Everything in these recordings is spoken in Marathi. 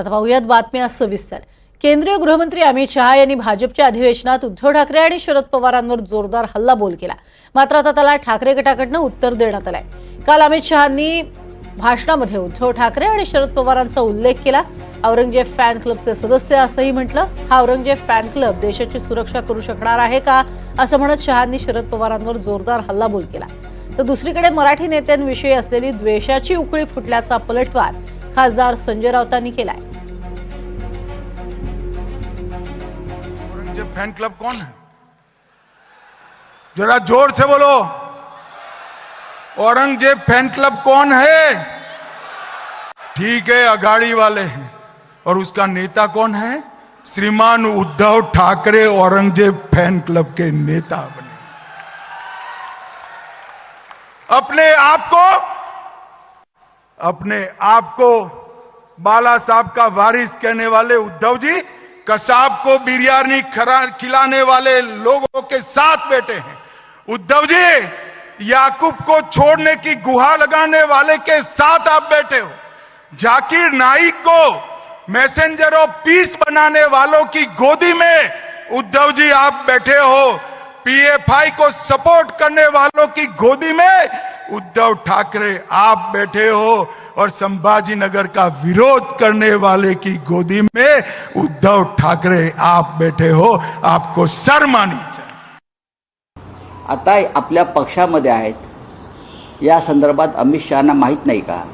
आता पाहूयात बातम्या सविस्तर. केंद्रीय गृहमंत्री अमित शहा यांनी भाजपच्या अधिवेशनात उद्धव ठाकरे आणि शरद पवारांवर जोरदार हल्लाबोल केला. मात्र आता त्याला ठाकरे गटाकडनं उत्तर देण्यात आलंय. काल अमित शहानी भाषणामध्ये उद्धव ठाकरे आणि शरद पवारांचा उल्लेख केला. औरंगजेब फॅन क्लबचे सदस्य असंही म्हटलं. हा औरंगजेब फॅन क्लब देशाची सुरक्षा करू शकणार आहे का? असं म्हणत शहांनी शरद पवारांवर जोरदार हल्लाबोल केला. तर दुसरीकडे मराठी नेत्यांविषयी असलेली द्वेषाची उकळी फुटल्याचा पलटवार खासदार संजय राऊतांनी केलाय. फ़ैन क्लब कौन है? जरा ज़ोर से बोलो। औरंगज़ेब फ़ैन क्लब कौन है? ठीक है अगाड़ी वाले हैं। और उसका नेता कौन है? श्रीमान उद्धव ठाकरे औरंगज़ेब फ़ैन क्लब के नेता बने। अपने आप को अपने आप को बाला साहब का वारिस कहने वाले उद्धव जी कसाब को बिरयानी खिलाने वाले लोगों के साथ बैठे हैं। उद्धव जी, याकूब को छोड़ने की गुहा लगाने वाले के साथ आप बैठे हो। जाकिर नाइक को मैसेंजर ऑफ़ पीस बनाने वालों की गोदी में उद्धव जी आप बैठे हो। पीएफआई को सपोर्ट करने वालों की गोदी में उद्धव ठाकरे आप बैठे हो और संभाजी नगर का विरोध करने वाले की गोदी में उद्धव ठाकरे आप बैठे हो आपको शर्म आनी चाहिए। आता आपल्या पक्षामध्ये आहेत. या संदर्भात अमित शहाना माहीत नाही का?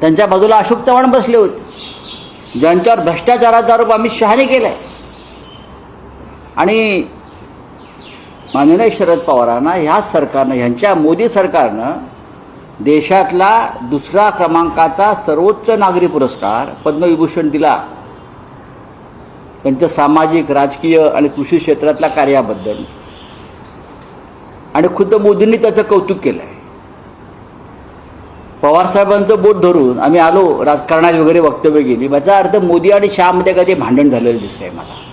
त्यांच्या बाजूला अशोक चव्हाण बसले होते. ज्यांच्यावर भ्रष्टाचाराचा आरोप अमित शहाने केलाय. आणि माननीय शरद पवारांना ह्या सरकारनं ह्यांच्या मोदी सरकारनं देशातला दुसरा क्रमांकाचा सर्वोच्च नागरी पुरस्कार पद्मविभूषण दिला. त्यांच्या सामाजिक राजकीय आणि कृषी क्षेत्रातल्या कार्याबद्दल. आणि खुद्द मोदींनी त्याचं कौतुक केलं आहे पवारसाहेबांचं बोट धरून आम्ही आलो राजकारणात वगैरे वक्तव्य गेली याचा अर्थ मोदी आणि शहामध्ये कधी भांडण झालेलं दिसतंय मला.